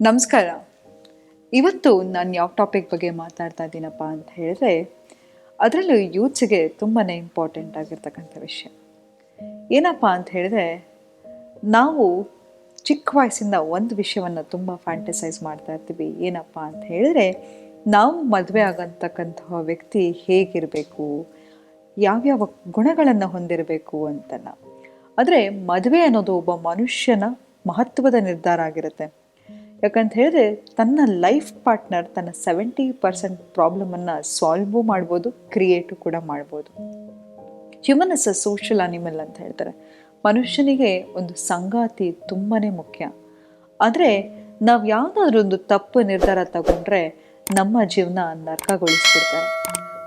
ನಮಸ್ಕಾರ. ಇವತ್ತು ನಾನು ಯಾವ ಟಾಪಿಕ್ ಬಗ್ಗೆ ಮಾತಾಡ್ತಾ ಇದ್ದೀನಪ್ಪ ಅಂತ ಹೇಳಿದ್ರೆ, ಅದರಲ್ಲೂ ಯೂತ್ಸ್ಗೆ ತುಂಬಾ ಇಂಪಾರ್ಟೆಂಟ್ ಆಗಿರ್ತಕ್ಕಂಥ ವಿಷಯ. ಏನಪ್ಪ ಅಂತ ಹೇಳಿದ್ರೆ, ನಾವು ಚಿಕ್ಕ ವಯಸ್ಸಿಂದ ಒಂದು ವಿಷಯವನ್ನು ತುಂಬ ಫ್ಯಾಂಟಸೈಸ್ ಮಾಡ್ತಾ ಇರ್ತೀವಿ. ಏನಪ್ಪ ಅಂತ ಹೇಳಿದ್ರೆ, ನಾವು ಮದುವೆ ಆಗಂತಕ್ಕಂತಹ ವ್ಯಕ್ತಿ ಹೇಗಿರಬೇಕು? ಯಾವ್ಯಾವ ಗುಣಗಳನ್ನು ಹೊಂದಿರಬೇಕು ಅಂತನ. ಆದರೆ ಮದುವೆ ಅನ್ನೋದು ಒಬ್ಬ ಮನುಷ್ಯನ ಮಹತ್ವದ ನಿರ್ಧಾರ ಆಗಿರುತ್ತೆ. ಯಾಕಂತ ಹೇಳಿದ್ರೆ ತನ್ನ ಲೈಫ್ ಪಾರ್ಟ್ನರ್, ತನ್ನ ಸೆವೆಂಟಿ ಪರ್ಸೆಂಟ್ ಪ್ರಾಬ್ಲಮನ್ನು ಸಾಲ್ವು ಮಾಡ್ಬೋದು ಕ್ರಿಯೇಟು ಕೂಡ ಮಾಡ್ಬೋದು. Human is a social animal ಅಂತ ಹೇಳ್ತಾರೆ. ಮನುಷ್ಯನಿಗೆ ಒಂದು ಸಂಗಾತಿ ತುಂಬಾ ಮುಖ್ಯ. ಆದರೆ ನಾವು ಯಾವುದಾದ್ರೂ ಒಂದು ತಪ್ಪು ನಿರ್ಧಾರ ತಗೊಂಡ್ರೆ ನಮ್ಮ ಜೀವನ ನರ್ಕಗೊಳಿಸ್ಬಿಡ್ತಾರೆ.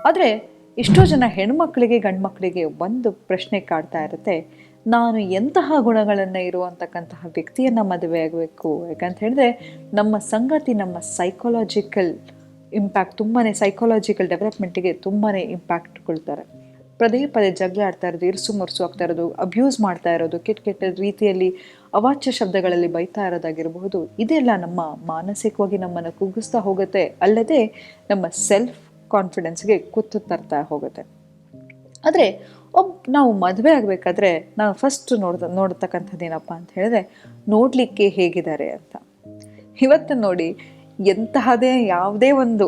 ಆದರೆ ಎಷ್ಟೋ ಜನ ಹೆಣ್ಮಕ್ಳಿಗೆ ಗಂಡು ಮಕ್ಕಳಿಗೆ ಒಂದು ಪ್ರಶ್ನೆ ಕಾಡ್ತಾ ಇರುತ್ತೆ ನಾನು ಎಂತಹ ಗುಣಗಳನ್ನು ಇರುವಂತಕ್ಕಂತಹ ವ್ಯಕ್ತಿಯನ್ನು ಮದುವೆ ಆಗಬೇಕು? ಯಾಕಂತ ಹೇಳಿದ್ರೆ ನಮ್ಮ ಸಂಗತಿ, ನಮ್ಮ ಸೈಕಾಲಜಿಕಲ್ ಇಂಪ್ಯಾಕ್ಟ್ ತುಂಬಾ ಸೈಕಾಲಜಿಕಲ್ ಡೆವಲಪ್ಮೆಂಟಿಗೆ ತುಂಬಾ ಇಂಪ್ಯಾಕ್ಟ್ ಕೊಳ್ತಾರೆ ಪದೇ ಪದೇ ಜಗಳ ಆಡ್ತಾ ಇರೋದು, ಇರಿಸು ಮುರುಸು ಆಗ್ತಾ ಇರೋದು ಅಬ್ಯೂಸ್ ಮಾಡ್ತಾ ಇರೋದು, ಕೆಟ್ಟ ಕೆಟ್ಟ ರೀತಿಯಲ್ಲಿ ಅವಾಚ್ಯ ಶಬ್ದಗಳಲ್ಲಿ ಬೈತಾ ಇರೋದಾಗಿರಬಹುದು, ಇದೆಲ್ಲ ನಮ್ಮ ಮಾನಸಿಕವಾಗಿ ನಮ್ಮನ್ನು ಕುಗ್ಗಿಸ್ತಾ ಹೋಗುತ್ತೆ, ಅಲ್ಲದೆ ನಮ್ಮ ಸೆಲ್ಫ್ ಕಾನ್ಫಿಡೆನ್ಸ್ಗೆ ಕುತ್ತು ತರ್ತಾ ಹೋಗುತ್ತೆ. ಆದರೆ ಒಬ್ಬ ನಾವು ಮದುವೆ ಆಗಬೇಕಾದ್ರೆ ನಾವು ಫಸ್ಟ್ ನೋಡ್ದ, ನೋಡ್ತಕ್ಕಂಥದ್ದು ಏನಪ್ಪ ಅಂತ ಹೇಳಿದ್ರೆ ನೋಡಲಿಕ್ಕೆ ಹೇಗಿದ್ದಾರೆ ಅಂತ. ಇವತ್ತು ನೋಡಿ ಎಂತಹದೇ ಯಾವುದೇ ಒಂದು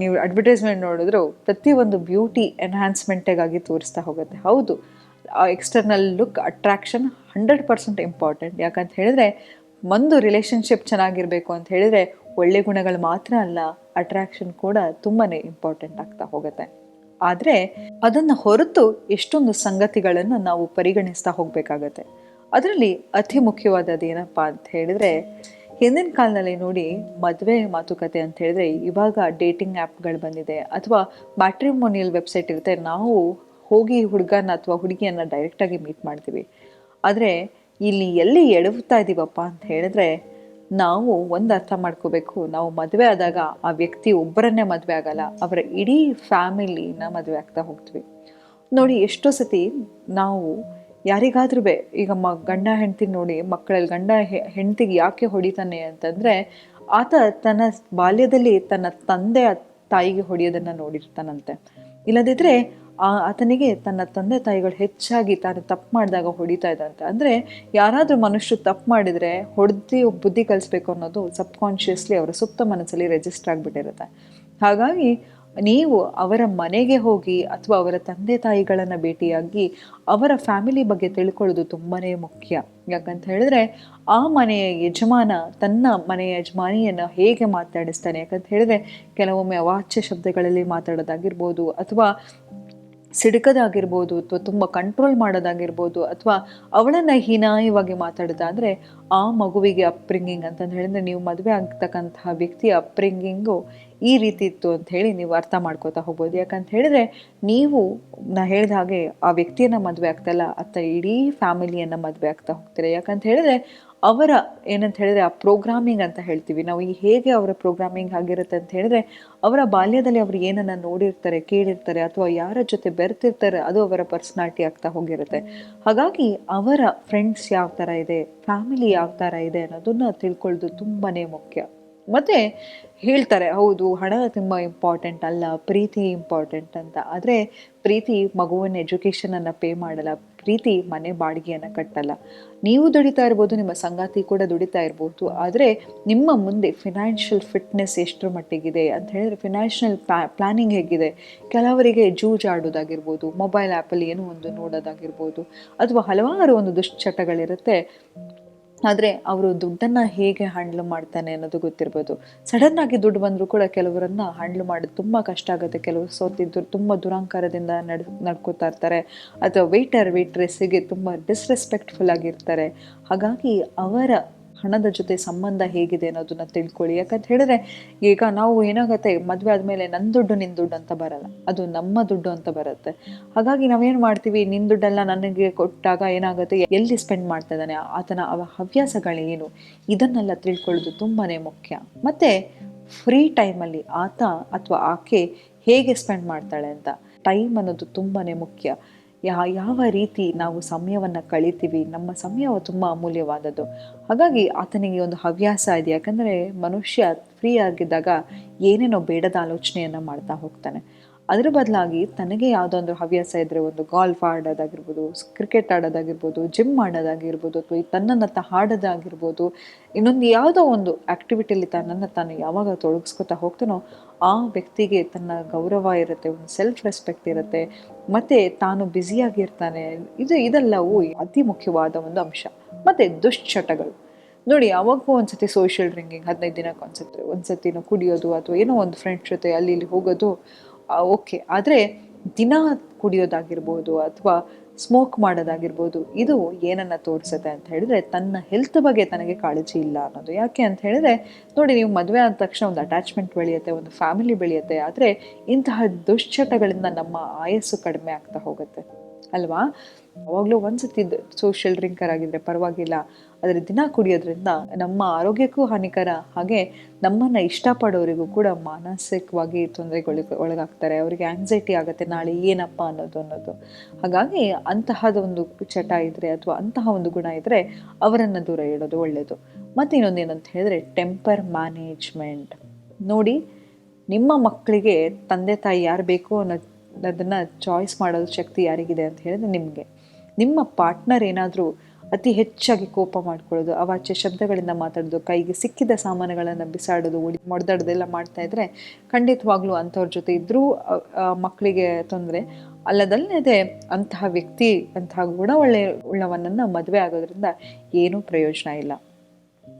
ನೀವು ಅಡ್ವರ್ಟೈಸ್ಮೆಂಟ್ ನೋಡಿದ್ರು ಪ್ರತಿಯೊಂದು ಬ್ಯೂಟಿ ಎನ್ಹಾನ್ಸ್ಮೆಂಟಿಗಾಗಿ ತೋರಿಸ್ತಾ ಹೋಗುತ್ತೆ. ಹೌದು external look attraction hundred percent important ಯಾಕಂತ ಹೇಳಿದ್ರೆ ಒಂದು ರಿಲೇಷನ್ಶಿಪ್ ಚೆನ್ನಾಗಿರಬೇಕು ಅಂತ ಹೇಳಿದ್ರೆ ಒಳ್ಳೆ ಗುಣಗಳು ಮಾತ್ರ ಅಲ್ಲ ಅಟ್ರಾಕ್ಷನ್ ಕೂಡ ತುಂಬಾ ಇಂಪಾರ್ಟೆಂಟ್ ಆಗ್ತಾ ಹೋಗುತ್ತೆ. ಆದರೆ ಅದನ್ನು ಹೊರತು ಎಷ್ಟೊಂದು ಸಂಗತಿಗಳನ್ನು ನಾವು ಪರಿಗಣಿಸ್ತಾ ಹೋಗಬೇಕಾಗತ್ತೆ. ಅದರಲ್ಲಿ ಅತಿ ಮುಖ್ಯವಾದದ್ದು ಏನಪ್ಪ ಅಂತ ಹೇಳಿದ್ರೆ, ಹಿಂದಿನ ಕಾಲದಲ್ಲಿ ನೋಡಿ ಮದುವೆ ಮಾತುಕತೆ ಅಂತ ಹೇಳಿದ್ರೆ ಇವಾಗ ಡೇಟಿಂಗ್ ಆ್ಯಪ್ಗಳು ಬಂದಿದೆ. ಅಥವಾ ಮ್ಯಾಟ್ರಿಮೋನಿಯಲ್ ವೆಬ್ಸೈಟ್ ಇರುತ್ತೆ, ನಾವು ಹೋಗಿ ಹುಡುಗನ ಅಥವಾ ಹುಡುಗಿಯನ್ನು ಡೈರೆಕ್ಟಾಗಿ ಮೀಟ್ ಮಾಡ್ತೀವಿ. ಆದರೆ ಇಲ್ಲಿ ಎಲ್ಲಿ ಎಡವುತ್ತಾ ಇದ್ದೀವಪ್ಪ ಅಂತ ಹೇಳಿದ್ರೆ ನಾವು ಒಂದು ಅರ್ಥ ಮಾಡ್ಕೋಬೇಕು. ನಾವು ಮದುವೆ ಆದಾಗ ಆ ವ್ಯಕ್ತಿ ಒಬ್ಬರನ್ನೇ ಮದುವೆ ಆಗಲ್ಲ, ಅವರ ಇಡೀ ಫ್ಯಾಮಿಲಿನ ಮದುವೆ ಆಗ್ತಾ ಹೋಗ್ತೀವಿ. ನೋಡಿ, ಎಷ್ಟೋ ಸತಿ ನಾವು ಯಾರಿಗಾದ್ರೂ ಈಗ ಮ, ಗಂಡ ಹೆಂಡ್ತಿ ನೋಡಿ, ಮಕ್ಕಳಲ್ಲಿ ಗಂಡ ಹೆಂಡ್ತಿಗೆ ಯಾಕೆ ಹೊಡಿತಾನೆ ಅಂತಂದರೆ, ಆತ ತನ್ನ ಬಾಲ್ಯದಲ್ಲಿ ತನ್ನ ತಂದೆ ತಾಯಿಗೆ ಹೊಡೆಯೋದನ್ನು ನೋಡಿರ್ತಾನಂತೆ. ಇಲ್ಲದಿದ್ದರೆ ಆತನಿಗೆ ತನ್ನ ತಂದೆ ತಾಯಿಗಳು ಹೆಚ್ಚಾಗಿ ತಾನು ತಪ್ಪು ಮಾಡಿದಾಗ ಹೊಡಿತಾ ಇದ್ದಂತೆ ಅಂದರೆ ಯಾರಾದರೂ ಮನುಷ್ಯರು ತಪ್ಪು ಮಾಡಿದರೆ ಹೊಡೆದು ಬುದ್ಧಿ ಕಲಿಸ್ಬೇಕು ಅನ್ನೋದು ಸಬ್ಕಾನ್ಷಿಯಸ್ಲಿ ಅವರ ಸುಪ್ತ ಮನಸ್ಸಲ್ಲಿ ರಿಜಿಸ್ಟರ್ ಆಗಿಬಿಟ್ಟಿರುತ್ತೆ. ಹಾಗಾಗಿ ನೀವು ಅವರ ಮನೆಗೆ ಹೋಗಿ ಅಥವಾ ಅವರ ತಂದೆ ತಾಯಿಗಳನ್ನು ಭೇಟಿಯಾಗಿ ಅವರ ಫ್ಯಾಮಿಲಿ ಬಗ್ಗೆ ತಿಳ್ಕೊಳ್ಳೋದು ತುಂಬಾ ಮುಖ್ಯ. ಯಾಕಂತ ಹೇಳಿದ್ರೆ ಆ ಮನೆಯ ಯಜಮಾನ ತನ್ನ ಮನೆಯ ಯಜಮಾನಿಯನ್ನು ಹೇಗೆ ಮಾತಾಡಿಸ್ತಾನೆ? ಯಾಕಂತ ಹೇಳಿದ್ರೆ ಕೆಲವೊಮ್ಮೆ ಅವಾಚ್ಯ ಶಬ್ದಗಳಲ್ಲಿ ಮಾತಾಡೋದಾಗಿರ್ಬೋದು ಅಥವಾ ಸಿಡುಕದಾಗಿರ್ಬೋದು ಅಥವಾ ತುಂಬ ಕಂಟ್ರೋಲ್ ಮಾಡೋದಾಗಿರ್ಬೋದು ಅಥವಾ ಅವಳನ್ನು ಹೀನಾಯವಾಗಿ ಮಾತಾಡೋದಾದರೆ ಆ ಮಗುವಿಗೆ ಅಪ್ರಿಂಗಿಂಗ್ ಅಂತಂದು ಹೇಳಿದ್ರೆ ನೀವು ಮದುವೆ ಆಗ್ತಕ್ಕಂತಹ ವ್ಯಕ್ತಿಯ ಅಪ್ರಿಂಗಿಂಗು ಈ ರೀತಿ ಇತ್ತು ಅಂತ ಹೇಳಿ ನೀವು ಅರ್ಥ ಮಾಡ್ಕೋತಾ ಹೋಗ್ಬೋದು. ಯಾಕಂತ ಹೇಳಿದ್ರೆ ನೀವು ನಾ ಹೇಳಿದ ಹಾಗೆ ಆ ವ್ಯಕ್ತಿಯನ್ನು ಮದುವೆ ಆಗ್ತಲ್ಲ ಅತ್ತ ಇಡೀ ಫ್ಯಾಮಿಲಿಯನ್ನು ಮದುವೆ ಆಗ್ತಾ ಹೋಗ್ತೀರ? ಯಾಕಂತ ಹೇಳಿದ್ರೆ ಅವರ ಏನಂತ ಹೇಳಿದ್ರೆ, ಆ ಪ್ರೋಗ್ರಾಮಿಂಗ್ ಅಂತ ಹೇಳ್ತೀವಿ. ನಾವು ಈ ಹೇಗೆ ಅವರ ಪ್ರೋಗ್ರಾಮಿಂಗ್ ಆಗಿರುತ್ತೆ ಅಂತ ಹೇಳಿದ್ರೆ, ಅವರ ಬಾಲ್ಯದಲ್ಲಿ ಅವರು ಏನನ್ನ ನೋಡಿರ್ತಾರೆ, ಕೇಳಿರ್ತಾರೆ, ಅಥವಾ ಯಾರ ಜೊತೆ ಬೆರ್ತಿರ್ತಾರೆ, ಅದು ಅವರ ಪರ್ಸನಾಲಿಟಿ ಆಗ್ತಾ ಹೋಗಿರುತ್ತೆ. ಹಾಗಾಗಿ ಅವರ ಫ್ರೆಂಡ್ಸ್ ಯಾವ ಥರ ಇದೆ ಫ್ಯಾಮಿಲಿ ಯಾವ ಥರ ಇದೆ ಅನ್ನೋದನ್ನ ತಿಳ್ಕೊಳ್ಳೋದು ತುಂಬಾನೇ ಮುಖ್ಯ. ಮತ್ತೆ ಹೇಳ್ತಾರೆ, ಹೌದು, ಹಣ ತುಂಬ ಇಂಪಾರ್ಟೆಂಟ್ ಅಲ್ಲ, ಪ್ರೀತಿ ಇಂಪಾರ್ಟೆಂಟ್ ಅಂತ. ಆದರೆ ಪ್ರೀತಿ ಮಗುವಿನ ಎಜುಕೇಷನನ್ನು ಪೇ ಮಾಡಲ್ಲ, ಪ್ರೀತಿ ಮನೆ ಬಾಡಿಗೆಯನ್ನು ಕಟ್ಟಲ್ಲ. ನೀವು ದುಡಿತಾ ಇರ್ಬೋದು, ನಿಮ್ಮ ಸಂಗಾತಿ ಕೂಡ ದುಡಿತಾ ಇರ್ಬೋದು, ಆದರೆ ನಿಮ್ಮ ಮುಂದೆ ಫಿನಾನ್ಷಿಯಲ್ ಫಿಟ್ನೆಸ್ ಎಷ್ಟರ ಮಟ್ಟಿಗಿದೆ ಅಂತ ಹೇಳಿದ್ರೆ ಫಿನಾನ್ಷಿಯಲ್ ಪ್ಲಾನಿಂಗ್ ಹೇಗಿದೆ? ಕೆಲವರಿಗೆ ಜೂಜಾಡೋದಾಗಿರ್ಬೋದು ಮೊಬೈಲ್ ಆ್ಯಪಲ್ಲಿ ಏನೋ ಒಂದು ನೋಡೋದಾಗಿರ್ಬೋದು, ಅಥವಾ ಹಲವಾರು ಒಂದು ದುಶ್ಚಟಗಳಿರುತ್ತೆ. ಆದರೆ ಅವರು ದುಡ್ಡನ್ನು ಹೇಗೆ ಹ್ಯಾಂಡ್ಲ್ ಮಾಡ್ತಾನೆ ಅನ್ನೋದು ಗೊತ್ತಿರ್ಬೋದು. ಆಗಿ ದುಡ್ಡು ಬಂದರೂ ಕೂಡ ಕೆಲವರನ್ನ ಹ್ಯಾಂಡ್ಲ್ ಮಾಡೋದು ತುಂಬ ಕಷ್ಟ ಆಗುತ್ತೆ. ಕೆಲವರು ಸೋತಿದ್ದು ತುಂಬ ದುರಾಂಕಾರದಿಂದ ನಡ್, ನಡ್ಕೋತಾ ಇರ್ತಾರೆ. ಅಥವಾ ವೆಯ್ಟರ್ ವೆಯ್ಟ್ರೆಸ್ಸಿಗೆ ತುಂಬ ಡಿಸ್ರೆಸ್ಪೆಕ್ಟ್ಫುಲ್ ಆಗಿರ್ತಾರೆ. ಹಾಗಾಗಿ ಅವರ ಹಣದ ಜೊತೆ ಸಂಬಂಧ ಹೇಗಿದೆ ಅನ್ನೋದನ್ನ ತಿಳ್ಕೊಳ್ಳಿ. ಯಾಕಂತ ಹೇಳಿದ್ರೆ, ಈಗ ನಾವು ಏನಾಗುತ್ತೆ, ಮದುವೆ ಆದಮೇಲೆ ನನ್ನ ದುಡ್ಡು ನಿನ್ನ ದುಡ್ಡು ಅಂತ ಬರಲ್ಲ. ಅದು ನಮ್ಮ ದುಡ್ಡು ಅಂತ ಬರುತ್ತೆ. ಹಾಗಾಗಿ ನಾವೇನು ಮಾಡ್ತೀವಿ ನಿನ್ನ ದುಡ್ಡೆಲ್ಲ ನನಗೆ ಕೊಟ್ಟಾಗ ಏನಾಗುತ್ತೆ, ಎಲ್ಲಿ ಸ್ಪೆಂಡ್ ಮಾಡ್ತಾ ಇದ್ದಾನೆ, ಆತನ ಅವ ಹವ್ಯಾಸಗಳೇನು? ಇದನ್ನೆಲ್ಲ ತಿಳ್ಕೊಳ್ಳೋದು ತುಂಬಾ ಮುಖ್ಯ. ಮತ್ತೆ, ಫ್ರೀ ಟೈಮಲ್ಲಿ ಆತ ಅಥವಾ ಆಕೆ ಹೇಗೆ ಸ್ಪೆಂಡ್ ಮಾಡ್ತಾಳೆ ಅಂತ, ಟೈಮ್ ಅನ್ನೋದು ತುಂಬಾ ಮುಖ್ಯ. ಯಾ, ಯಾವ ರೀತಿ ನಾವು ಸಮಯವನ್ನು ಕಳಿತೀವಿ, ನಮ್ಮ ಸಮಯ ತುಂಬ ಅಮೂಲ್ಯವಾದದ್ದು. ಹಾಗಾಗಿ ಆತನಿಗೆ ಒಂದು ಹವ್ಯಾಸ ಇದೆ. ಯಾಕಂದರೆ ಮನುಷ್ಯ ಫ್ರೀ ಆಗಿದ್ದಾಗ ಏನೇನೋ ಬೇಡದ ಆಲೋಚನೆಯನ್ನು ಮಾಡ್ತಾ ಹೋಗ್ತಾನೆ. ಅದರ ಬದಲಾಗಿ ತನಗೆ ಯಾವುದೋ ಒಂದು ಹವ್ಯಾಸ ಇದ್ದರೆ ಒಂದು ಗಾಲ್ಫ್ ಆಡೋದಾಗಿರ್ಬೋದು ಕ್ರಿಕೆಟ್ ಆಡೋದಾಗಿರ್ಬೋದು ಜಿಮ್ ಮಾಡೋದಾಗಿರ್ಬೋದು, ಅಥವಾ ತನ್ನನ್ನು ತ ಹಾಡೋದಾಗಿರ್ಬೋದು, ಇನ್ನೊಂದು ಯಾವುದೋ ಒಂದು ಆ್ಯಕ್ಟಿವಿಟಿಯಲ್ಲಿ ತನ್ನನ್ನು ತಾನು ಯಾವಾಗ ತೊಡಗಿಸ್ಕೊತಾ ಹೋಗ್ತಾನೋ ಆ ವ್ಯಕ್ತಿಗೆ ತನ್ನ ಗೌರವ ಇರುತ್ತೆ, ಒಂದು ಸೆಲ್ಫ್ ರೆಸ್ಪೆಕ್ಟ್ ಇರುತ್ತೆ, ಮತ್ತು ತಾನು ಬ್ಯುಸಿಯಾಗಿರ್ತಾನೆ ಇದು ಇದೆಲ್ಲವೂ ಅತಿ ಮುಖ್ಯವಾದ ಒಂದು ಅಂಶ. ಮತ್ತು ದುಶ್ಚಟಗಳು. ನೋಡಿ ಯಾವಾಗೂ ಒಂದ್ಸತಿ ಸೋಷಿಯಲ್ ಡ್ರಿಂಕಿಂಗ್ ಹದಿನೈದು ದಿನಕ್ಕೆ ಒಂದ್ಸತಿ, ಒಂದ್ಸತಿನೋ ಕುಡಿಯೋದು ಅಥವಾ ಏನೋ ಒಂದು ಫ್ರೆಂಡ್ಸ್ ಜೊತೆ ಅಲ್ಲಿ ಇಲ್ಲಿ ಹೋಗೋದು ಓಕೆ ಆದರೆ ದಿನ ಕುಡಿಯೋದಾಗಿರ್ಬೋದು ಅಥವಾ ಸ್ಮೋಕ್ ಮಾಡೋದಾಗಿರ್ಬೋದು, ಇದು ಏನನ್ನು ತೋರಿಸುತ್ತೆ ಅಂತ ಹೇಳಿದ್ರೆ ತನ್ನ ಹೆಲ್ತ್ ಬಗ್ಗೆ ತನಗೆ ಕಾಳಜಿ ಇಲ್ಲ ಅನ್ನೋದು. ಯಾಕೆ ಅಂತ ಹೇಳಿದ್ರೆ, ನೋಡಿ ನೀವು ಮದುವೆ ಆದ ತಕ್ಷಣ ಒಂದು ಅಟ್ಯಾಚ್ಮೆಂಟ್ ಬೆಳೆಯುತ್ತೆ, ಒಂದು ಫ್ಯಾಮಿಲಿ ಬೆಳೆಯುತ್ತೆ, ಆದರೆ ಇಂತಹ ದುಶ್ಚಟಗಳಿಂದ ನಮ್ಮ ಆಯಸ್ಸು ಕಡಿಮೆ ಆಗ್ತಾ ಹೋಗುತ್ತೆ. ಅಲ್ವಾ? ಅವಾಗಲೂ ಒಂದ್ಸತಿ ಸೋಷಿಯಲ್ ಡ್ರಿಂಕರ್ ಆಗಿದ್ರೆ ಪರವಾಗಿಲ್ಲ. ಆದರೆ ದಿನ ಕುಡಿಯೋದ್ರಿಂದ ನಮ್ಮ ಆರೋಗ್ಯಕ್ಕೂ ಹಾನಿಕರ. ಹಾಗೆ ನಮ್ಮನ್ನು ಇಷ್ಟಪಡೋರಿಗೂ ಕೂಡ ಮಾನಸಿಕವಾಗಿ ತೊಂದರೆಗಳಿಗೆ ಒಳಗಾಗ್ತಾರೆ. ಅವರಿಗೆ ಆಂಗ್ಸೈಟಿ ಆಗುತ್ತೆ, ನಾಳೆ ಏನಪ್ಪ ಅನ್ನೋದು ಅನ್ನೋದು. ಹಾಗಾಗಿ ಅಂತಹದ ಒಂದು ಚಟ ಇದ್ದರೆ ಅಥವಾ ಅಂತಹ ಒಂದು ಗುಣ ಇದ್ದರೆ ಅವರನ್ನು ದೂರ ಇಡೋದು ಒಳ್ಳೆಯದು ಮತ್ತು ಇನ್ನೊಂದೇನಂತ ಹೇಳಿದ್ರೆ ಟೆಂಪರ್ ಮ್ಯಾನೇಜ್ಮೆಂಟ್ ನೋಡಿ, ನಿಮ್ಮ ಮಕ್ಕಳಿಗೆ ತಂದೆ ತಾಯಿ ಯಾರು ಬೇಕು ಅನ್ನೋ ಅದನ್ನು ಚಾಯ್ಸ್ ಮಾಡೋದು ಶಕ್ತಿ ಯಾರಿಗಿದೆ ಅಂತ ಹೇಳಿದ್ರೆ ನಿಮಗೆ. ನಿಮ್ಮ ಪಾರ್ಟ್ನರ್ ಏನಾದರೂ ಅತಿ ಹೆಚ್ಚಾಗಿ ಕೋಪ ಮಾಡ್ಕೊಳ್ಳೋದು, ಅವಾಚ್ಯ ಶಬ್ದಗಳಿಂದ ಮಾತಾಡೋದು, ಕೈಗೆ ಸಿಕ್ಕಿದ ಸಾಮಾನುಗಳನ್ನು ಬಿಸಾಡೋದು ಒಡಿ ಮಾಡ್ತಾ ಇದ್ರೆ ಖಂಡಿತವಾಗ್ಲೂ ಅಂಥವ್ರ ಜೊತೆ ಇದ್ದರೂ ಮಕ್ಕಳಿಗೆ ತೊಂದರೆ ಅಲ್ಲದಲ್ಲದೆ ಅಂತಹ ವ್ಯಕ್ತಿ ಅಂತಹ ಗುಣ ಒಳ್ಳೆ ಉಳ್ಳವನನ್ನು ಮದುವೆ ಆಗೋದ್ರಿಂದ ಏನೂ ಪ್ರಯೋಜನ ಇಲ್ಲ.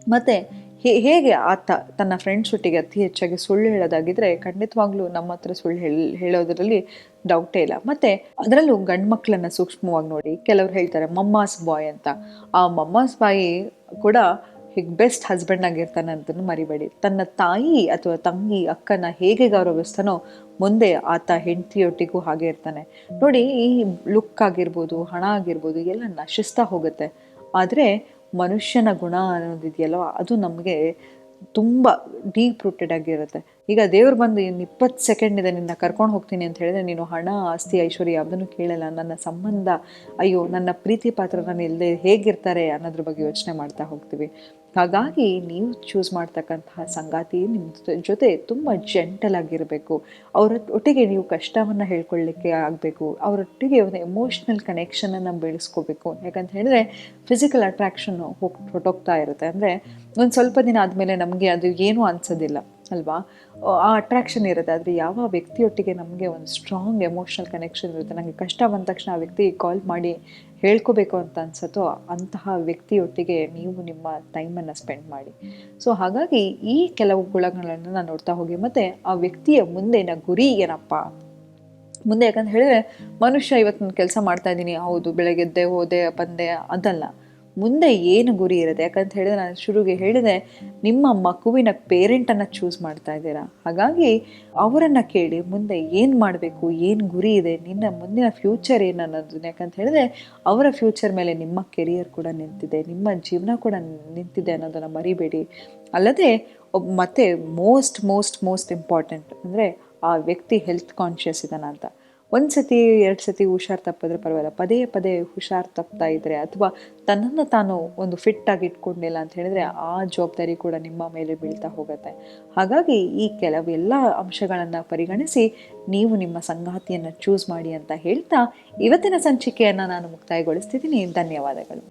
ಮತ್ತು ಹೇಗೆ ಆತ ತನ್ನ ಫ್ರೆಂಡ್ಸ್ ಒಟ್ಟಿಗೆ ಅತಿ ಹೆಚ್ಚಾಗಿ ಸುಳ್ಳು ಹೇಳೋದಾಗಿದ್ರೆ ಖಂಡಿತವಾಗ್ಲೂ ನಮ್ಮ ಹತ್ರ ಸುಳ್ಳು ಹೇಳಿ, ಹೇಳೋದ್ರಲ್ಲಿ ಡೌಟೇ ಇಲ್ಲ. ಮತ್ತೆ ಅದರಲ್ಲೂ ಗಂಡು ಮಕ್ಕಳನ್ನ ಸೂಕ್ಷ್ಮವಾಗಿ ನೋಡಿ ಕೆಲವ್ರು ಹೇಳ್ತಾರೆ, ಮಮ್ಮಾಸ್ ಬಾಯ್ ಅಂತ. ಆ ಮಮ್ಮಾಸ್ ಬಾಯಿ ಕೂಡ ಹೀಗೆ ಬೆಸ್ಟ್ ಹಸ್ಬೆಂಡ್ ಆಗಿರ್ತಾನೆ ಅಂತಲೂ ಮರಿಬೇಡಿ. ತನ್ನ ತಾಯಿ ಅಥವಾ ತಂಗಿ, ಅಕ್ಕನ ಹೇಗೆ ಗೌರವಿಸ್ತಾನೋ ಮುಂದೆ ಆತ ಹೆಂಡತಿಯೊಟ್ಟಿಗೂ ಹಾಗೆ ಇರ್ತಾನೆ. ನೋಡಿ ಈ ಲುಕ್ ಆಗಿರ್ಬೋದು, ಹಣ ಆಗಿರ್ಬೋದು, ಎಲ್ಲ ನಶಿಸ್ತಾ ಹೋಗುತ್ತೆ. ಆದರೆ ಮನುಷ್ಯನ ಗುಣ ಅನ್ನೋದಿದೆಯಲ್ವ ಅದು ನಮಗೆ ತುಂಬ ಡೀಪ್ ರೂಟೆಡ್ ಆಗಿರುತ್ತೆ. ಈಗ ದೇವ್ರು ಬಂದು ಇನ್ನು ಇಪ್ಪತ್ತು ಸೆಕೆಂಡ್ ಇದೆ ನಿನ್ನ ಕರ್ಕೊಂಡು ಹೋಗ್ತೀನಿ ಅಂತ ಹೇಳಿದ್ರೆ ನೀನು ಹಣ, ಆಸ್ತಿ, ಐಶ್ವರ್ಯ ಯಾವುದನ್ನು ಕೇಳಲ್ಲ. ನನ್ನ ಸಂಬಂಧ, ಅಯ್ಯೋ, ನನ್ನ ಪ್ರೀತಿ ಪಾತ್ರ ನಾನು ಇಲ್ಲದೆ ಹೇಗಿರ್ತಾರೆ ಅನ್ನೋದ್ರ ಬಗ್ಗೆ ಯೋಚನೆ ಮಾಡ್ತಾ ಹೋಗ್ತೀವಿ. ಹಾಗಾಗಿ ನೀವು ಚೂಸ್ ಮಾಡ್ತಕ್ಕಂತಹ ಸಂಗಾತಿ ನಿಮ್ಮ ಜೊತೆ ತುಂಬ ಜೆಂಟಲ್ ಆಗಿರಬೇಕು. ಅವರ ಒಟ್ಟಿಗೆ ನೀವು ಕಷ್ಟವನ್ನು ಹೇಳ್ಕೊಳ್ಳಿಕ್ಕೆ ಆಗಬೇಕು. ಅವರೊಟ್ಟಿಗೆ ಒಂದು ಎಮೋಷ್ನಲ್ ಕನೆಕ್ಷನನ್ನು ಬೆಳೆಸ್ಕೋಬೇಕು. ಯಾಕಂತ ಹೇಳಿದ್ರೆ ಫಿಸಿಕಲ್ ಅಟ್ರಾಕ್ಷನ್ ಹೋಗಿ ಹೊಟ್ಟೋಗ್ತಾ ಇರುತ್ತೆ. ಅಂದರೆ ಒಂದು ಸ್ವಲ್ಪ ದಿನ ಆದಮೇಲೆ ನಮಗೆ ಅದು ಏನೂ ಅನ್ಸೋದಿಲ್ಲ. ಅಲ್ವಾ? ಆ ಅಟ್ರಾಕ್ಷನ್ ಇರುತ್ತೆ. ಆದರೆ ಯಾವ ವ್ಯಕ್ತಿಯೊಟ್ಟಿಗೆ ನಮಗೆ ಒಂದು ಸ್ಟ್ರಾಂಗ್ ಎಮೋಷ್ನಲ್ ಕನೆಕ್ಷನ್ ಇರುತ್ತೆ ನನಗೆ ಕಷ್ಟ ಬಂದ ತಕ್ಷಣ ಆ ವ್ಯಕ್ತಿಗೆ ಕಾಲ್ ಮಾಡಿ ಹೇಳ್ಕೋಬೇಕು ಅಂತ ಅನ್ಸತ್ತೋ, ಅಂತಹ ವ್ಯಕ್ತಿಯೊಟ್ಟಿಗೆ ನೀವು ನಿಮ್ಮ ಟೈಮನ್ನು ಸ್ಪೆಂಡ್ ಮಾಡಿ. ಸೊ ಹಾಗಾಗಿ ಈ ಕೆಲವು ಗುಣಗಳನ್ನು ನಾನು ನೋಡ್ತಾ ಹೋಗಿ, ಮತ್ತು ಆ ವ್ಯಕ್ತಿಯ ಮುಂದಿನ ಗುರಿ ಏನಪ್ಪ? ಮುಂದೆ ಯಾಕಂತ ಹೇಳಿದ್ರೆ, ಮನುಷ್ಯ ಇವತ್ತು ನಾನು ಕೆಲಸ ಮಾಡ್ತಾ ಇದ್ದೀನಿ, ಹೌದು ಬೆಳಗ್ಗೆದ್ದೆ ಹೋದೆ, ಬಂದೆ, ಅದಲ್ಲ. ಮುಂದೆ ಏನು ಗುರಿ ಇರುತ್ತೆ? ಯಾಕಂತ ಹೇಳಿದ್ರೆ ನಾನು ಶುರುಗೆ ಹೇಳಿದೆ, ನಿಮ್ಮ ಮಗುವಿನ ಪೇರೆಂಟನ್ನು ಚೂಸ್ ಮಾಡ್ತಾ ಇದ್ದೀರಾ? ಹಾಗಾಗಿ ಅವರನ್ನು ಕೇಳಿ ಮುಂದೆ ಏನು ಮಾಡಬೇಕು, ಏನು ಗುರಿ ಇದೆ, ನಿನ್ನ ಮುಂದಿನ ಫ್ಯೂಚರ್ ಏನು ಅನ್ನೋದು. ಯಾಕಂತ ಹೇಳಿದ್ರೆ, ಅವರ ಫ್ಯೂಚರ್ ಮೇಲೆ ನಿಮ್ಮ ಕೆರಿಯರ್ ಕೂಡ ನಿಂತಿದೆ, ನಿಮ್ಮ ಜೀವನ ಕೂಡ ನಿಂತಿದೆ ಅನ್ನೋದನ್ನು ಮರಿಬೇಡಿ. ಅಲ್ಲದೆ ಮತ್ತೆ ಮೋಸ್ಟ್ ಮೋಸ್ಟ್ ಮೋಸ್ಟ್ ಇಂಪಾರ್ಟೆಂಟ್ ಅಂದರೆ ಆ ವ್ಯಕ್ತಿ ಹೆಲ್ತ್ ಕಾನ್ಷಿಯಸ್ ಇದ್ದಾನ ಅಂತ ಒಂದು ಸತಿ ಎರಡು ಸತಿ ಹುಷಾರು ತಪ್ಪಿದ್ರೆ ಪರವಾಗಿಲ್ಲ. ಪದೇ ಪದೇ ಹುಷಾರು ತಪ್ತಾ ಇದ್ದರೆ ಅಥವಾ ತನ್ನನ್ನು ತಾನು ಒಂದು ಫಿಟ್ಟಾಗಿ ಇಟ್ಕೊಂಡಿಲ್ಲ ಅಂತ ಹೇಳಿದ್ರೆ ಆ ಜವಾಬ್ದಾರಿ ಕೂಡ ನಿಮ್ಮ ಮೇಲೆ ಬೀಳ್ತಾ ಹೋಗುತ್ತೆ. ಹಾಗಾಗಿ ಈ ಕೆಲವೆಲ್ಲ ಅಂಶಗಳನ್ನು ಪರಿಗಣಿಸಿ ನೀವು ನಿಮ್ಮ ಸಂಗಾತಿಯನ್ನು ಚೂಸ್ ಮಾಡಿ ಅಂತ ಹೇಳ್ತಾ ಇವತ್ತಿನ ಸಂಚಿಕೆಯನ್ನು ನಾನು ಮುಕ್ತಾಯಗೊಳಿಸ್ತಿದ್ದೀನಿ. ಧನ್ಯವಾದಗಳು.